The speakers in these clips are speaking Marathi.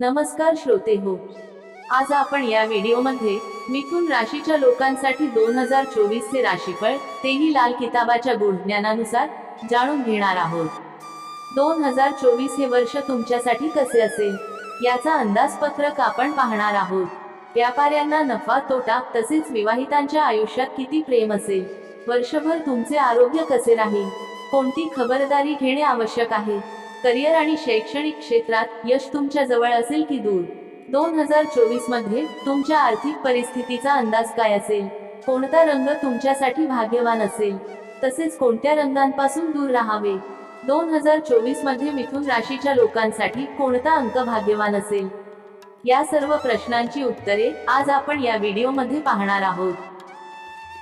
नमस्कार श्रोते हो. आज आपण या व्हिडिओमध्ये मिथुन राशीच्या लोकांसाठी दोन हजार चोवीस चे राशीफळ तेही लाल किताबाच्या गुणज्ञानानुसार जाणून घेणार आहोत. दोन हजार चोवीस हे वर्ष तुमच्यासाठी कसे असेल? याचा अंदाजपत्रक आपण पाहणार आहोत. व्यापाऱ्यांना नफा तोटा तसेच विवाहितांच्या आयुष्यात किती प्रेम असेल? वर्षभर तुमचे आरोग्य कसे राहील? कोणती खबरदारी घेणे आवश्यक आहे? करिअर आणि शैक्षणिक क्षेत्रात यश तुमच्या जवळ असेल की दूर? दोन हजार चोवीसमध्ये तुमच्या आर्थिक परिस्थितीचा अंदाज काय असेल? कोणता रंग तुमच्यासाठी भाग्यवान असेल? तसेच कोणत्या रंगांपासून दूर राहावे? दोन हजार चोवीसमध्ये मिथुन राशीच्या लोकांसाठी कोणता अंक भाग्यवान असेल? या सर्व प्रश्नांची उत्तरे आज आपण या व्हिडिओमध्ये पाहणार आहोत.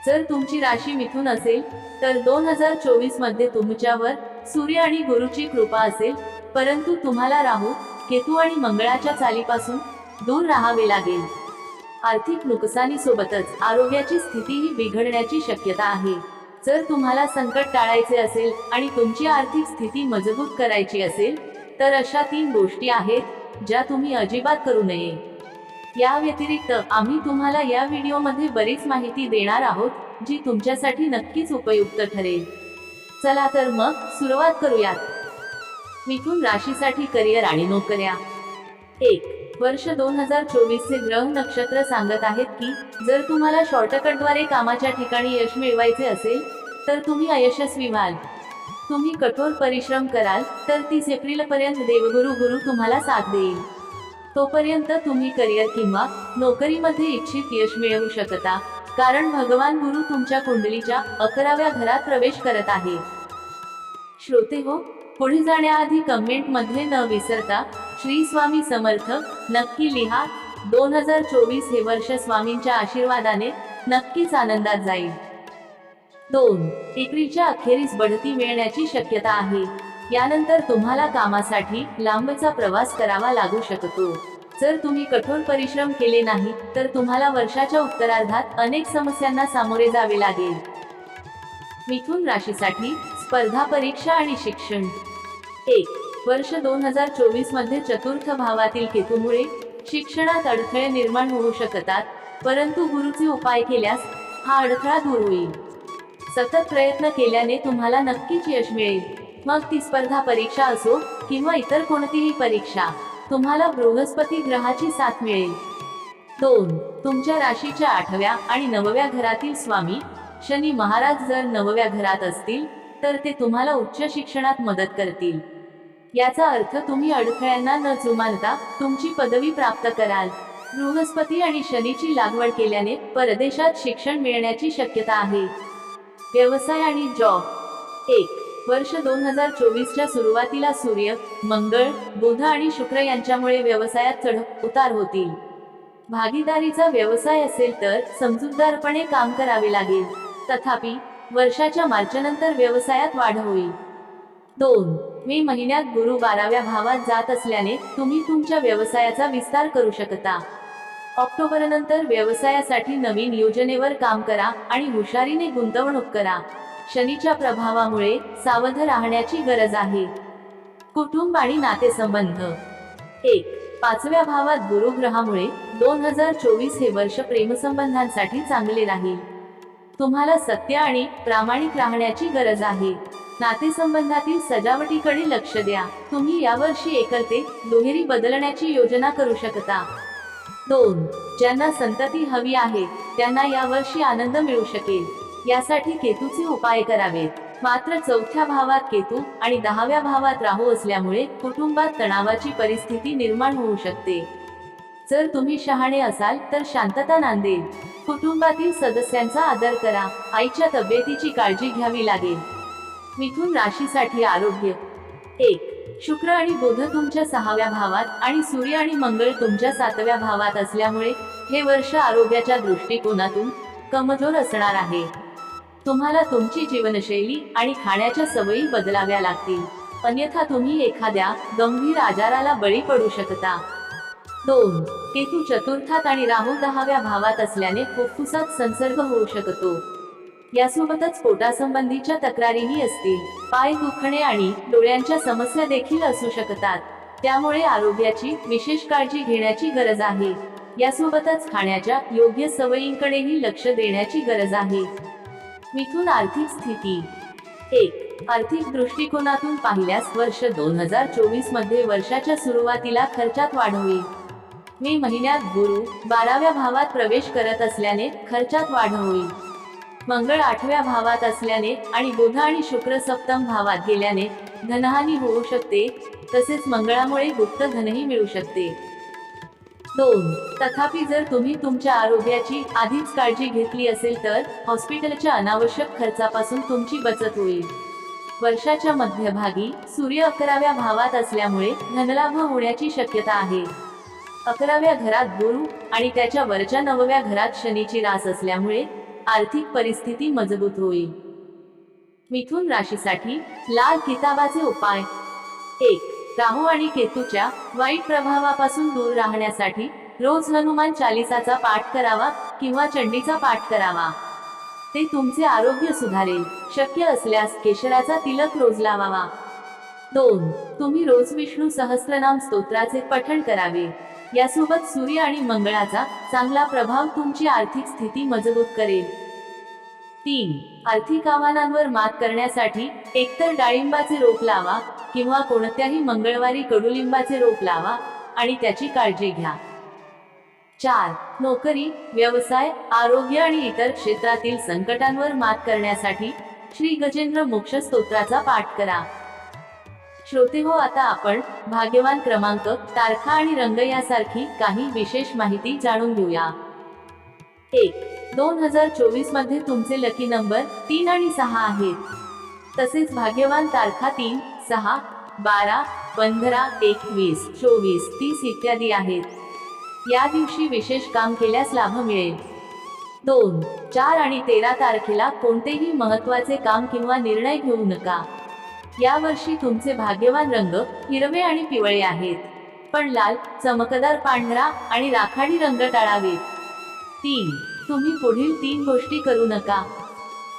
जर तुमची राशी मिथून असेल तर दोन हजार चोवीसमध्ये तुमच्यावर सूर्य आणि गुरुची कृपा असेल परंतु तुम्हाला राहू केतू आणि मंगळाच्या चालीपासून दूर राहावे लागेल. आर्थिक नुकसानीसोबतच आरोग्याची स्थितीही बिघडण्याची शक्यता आहे. जर तुम्हाला संकट टाळायचे असेल आणि तुमची आर्थिक स्थिती मजबूत करायची असेल तर अशा तीन गोष्टी आहेत ज्या तुम्ही अजिबात करू नये. या व्यतिरिक्त आम्ही तुम्हाला या व्हिडिओमध्ये बरीच माहिती देणार आहोत जी तुमच्यासाठी नक्कीच उपयुक्त ठरेल. चला तर मग सुरुवात करूयात. मिथुन राशीसाठी करिअर आणि नोकऱ्या. एक वर्ष दोन हजार चोवीसचे ग्रह नक्षत्र सांगत आहेत की जर तुम्हाला शॉर्टकटद्वारे कामाच्या ठिकाणी यश मिळवायचे असेल तर तुम्ही अयशस्वी व्हाल. तुम्ही कठोर परिश्रम कराल तर तीस एप्रिलपर्यंत देवगुरु गुरु तुम्हाला साथ देईल. तोपर्यंत तुम्ही करिअर किंवा नोकरीमध्ये इच्छित यश मिळवू शकता. कारण भगवान गुरु तुमच्या कुंडलीच्या अकराव्या घरात प्रवेश करत आहे. श्रोते हो पुढे जाण्याआधी कमेंटमध्ये न विसरता श्री स्वामी समर्थ नक्की लिहा. दोन हजार चोवीस हे वर्ष स्वामींच्या आशीर्वादाने नक्कीच आनंदात जाईल. दोन एप्रिलच्या अखेरीस बढती मिळण्याची शक्यता आहे. यानंतर तुम्हाला कामासाठी लांबचा प्रवास करावा लागू शकतो. जर तुम्ही कठोर परिश्रम केले नाही तर तुम्हाला वर्षाच्या उत्तरार्धात अनेक समस्यांना सामोरे जावे लागेल. मिथुन राशीसाठी स्पर्धा परीक्षा आणि शिक्षण. एक वर्ष दोन हजार चोवीसमध्ये चतुर्थ भावातील केतूमुळे शिक्षणात अडथळे निर्माण होऊ शकतात परंतु गुरुचे उपाय केल्यास हा अडथळा दूर होईल. सतत प्रयत्न केल्याने तुम्हाला नक्कीच यश मिळेल. मग ती स्पर्धा परीक्षा असो किंवा इतर कोणतीही परीक्षा. तुम्हाला बृहस्पती ग्रहाची साथ मिळेल. दोन तुमच्या राशीच्या आठव्या आणि नवव्या घरातील स्वामी शनी महाराज जर नवव्या घरात असतील तर ते तुम्हाला उच्च शिक्षणात मदत करतील. याचा अर्थ तुम्ही अडथळ्यांना न जुमानता तुमची पदवी प्राप्त कराल. बृहस्पती आणि शनीची लागवड केल्याने परदेशात शिक्षण मिळण्याची शक्यता आहे. व्यवसाय आणि जॉब. एक वर्ष दोन हजार चोवीसच्या सुरुवातीला सूर्य मंगळ बुध आणि शुक्र यांच्यामुळे व्यवसायात चढ उतार होतील. भागीदारीचा व्यवसाय असेल तर समजूतदारपणे काम करावे लागेल. तथापि वर्षाच्या मार्चनंतर व्यवसायात वाढ होईल. दोन मे महिन्यात गुरु बाराव्या भावात जात असल्याने तुम्ही तुमच्या व्यवसायाचा विस्तार करू शकता. ऑक्टोबर नंतर व्यवसायासाठी नवीन योजनेवर काम करा आणि हुशारीने गुंतवणूक करा. शनीच्या प्रभावामुळे सावध राहण्याची गरज आहे. कुटुंब आणि नातेसंबंध. एक पाचव्या भावात गुरुग्रहामुळे दोन हजार चोवीस हे वर्ष प्रेमसंबंधांसाठी चांगले राहील. तुम्हाला सत्य आणि प्रामाणिक राहण्याची गरज आहे. नातेसंबंधातील सजावटीकडे लक्ष द्या. तुम्ही यावर्षी एकलते दुहेरी बदलण्याची योजना करू शकता. दोन ज्यांना संतती हवी आहे त्यांना यावर्षी आनंद मिळू शकेल. यासाठी केतूचे उपाय करावेत. मात्र चौथ्या भावात केतू आणि दहाव्या भावात राहू असल्यामुळे कुटुंबात तणावाची परिस्थिती निर्माण होऊ शकते. जर तुम्ही शहाणे असाल तर शांतता नांदेल. कुटुंबातील सदस्यांचा आदर करा. आईच्या तब्येतीची काळजी घ्यावी लागेल. मिथून राशीसाठी आरोग्य. एक. शुक्र आणि बुध तुमच्या सहाव्या भावात आणि सूर्य आणि मंगळ तुमच्या सातव्या भावात असल्यामुळे हे वर्ष आरोग्याच्या दृष्टिकोनातून कमजोर असणार आहे. तुम्हाला तुमची जीवनशैली आणि खाण्याच्या सवयी बदलाव्या लागतील. अन्यथा तुम्ही एखाद्या गंभीर आजाराला बळी पडू शकता. दोन केतू चतुर्थात आणि राहू दहाव्या भावात असल्याने फुफ्फुसात संसर्ग होऊ शकतो. यासोबतच पोटासंबंधीच्या तक्रारीही असतील. पाय दुखणे आणि डोळ्यांच्या समस्या देखील असू शकतात. त्यामुळे आरोग्याची विशेष काळजी घेण्याची गरज आहे. यासोबतच खाण्याच्या योग्य सवयींकडेही लक्ष देण्याची गरज आहे. मिथून आर्थिक स्थिती. एक आर्थिक दृष्टिकोनातून पाहिल्यास वर्ष दोन हजार चोवीसमध्ये वर्षाच्या सुरुवातीला खर्चात वाढ होईल मे महिन्यात गुरु बाराव्या भावात प्रवेश करत असल्याने खर्चात वाढ होईल मंगळ आठव्या भावात असल्याने आणि बुध आणि शुक्र सप्तम भावात गेल्याने धनहानी होऊ शकते तसेच मंगळामुळे गुप्त धनही मिळू शकते. दोन. तथापि जर तुम्ही तुमच्या आरोग्याची आधीच काळजी घेतली असेल तर हॉस्पिटलच्या अनावश्यक खर्चापासून तुमची बचत होईल. वर्षाच्या मध्यभागी सूर्य अकराव्या भावात असल्यामुळे धनलाभ होण्याची शक्यता आहे. अकराव्या घरात गुरु आणि त्याच्या वरच्या नवव्या घरात शनीची रास असल्यामुळे आर्थिक परिस्थिती मजबूत होईल. मिथुन राशीसाठी लाल किताबाचे उपाय. एक. राहू आणि केतूच्या वाईट प्रभावापासून दूर राहण्यासाठी रोज हनुमान चालिसाचा पाठ करावा किंवा चंडीचा पाठ करावा. ते तुमचे आरोग्य सुधारेल. शक्य असल्यास केशराचा तिलक रोज लावावा. दोन तुम्ही रोज विष्णू सहस्त्रनाम स्तोत्राचे पठण करावे. यासोबत सूर्य आणि मंगळाचा चांगला प्रभाव तुमची आर्थिक स्थिती मजबूत करेल. तीन आर्थिक आव्हानांवर मात करण्यासाठी एकतर डाळिंबाचे रोप लावा किंवा कोणत्याही मंगळवारी कडुलिंबाचे रोप लावा आणि त्याची काळजी घ्या. चार नोकरी व्यवसाय आरोग्य आणि इतर क्षेत्रातील संकटांवर मात करण्यासाठी श्री गजेंद्र मोक्ष स्तोत्राचा पाठ करा. श्रोते हो आता आपण भाग्यवान क्रमांक तारखा आणि रंग यासारखी काही विशेष माहिती जाणून घेऊया. एक दोन हजार चोवीसमध्ये तुमचे लकी नंबर तीन आणि सहा आहेत. तसेच भाग्यवान तारखा तीन सहा बारा पंधरा एकवीस चोवीस तीस इत्यादी आहेत. या दिवशी विशेष काम केल्यास लाभ मिळेल. दोन चार आणि तेरा तारखेला कोणतेही महत्त्वाचे काम किंवा निर्णय घेऊ नका. या वर्षी तुमचे भाग्यवान रंग हिरवे आणि पिवळे आहेत. पण लाल चमकदार पांढरा आणि राखाडी रंग टाळावेत. तीन तुम्ही पुढील तीन गोष्टी करू नका.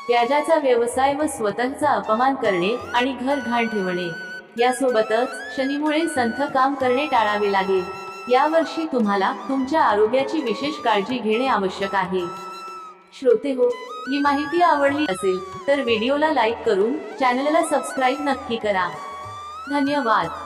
व्याजाचा व्यवसाय व स्वतःचा अपमान करणे आणि घर घाण ठेवणे. यासोबतच शनीमुळे संथ काम करणे टाळावे लागेल. यावर्षी तुम्हाला तुमच्या आरोग्याची विशेष काळजी घेणे आवश्यक आहे. श्रोते हो ही माहिती आवडली असेल तर व्हिडिओला लाईक करून चॅनलला सबस्क्राईब नक्की करा. धन्यवाद.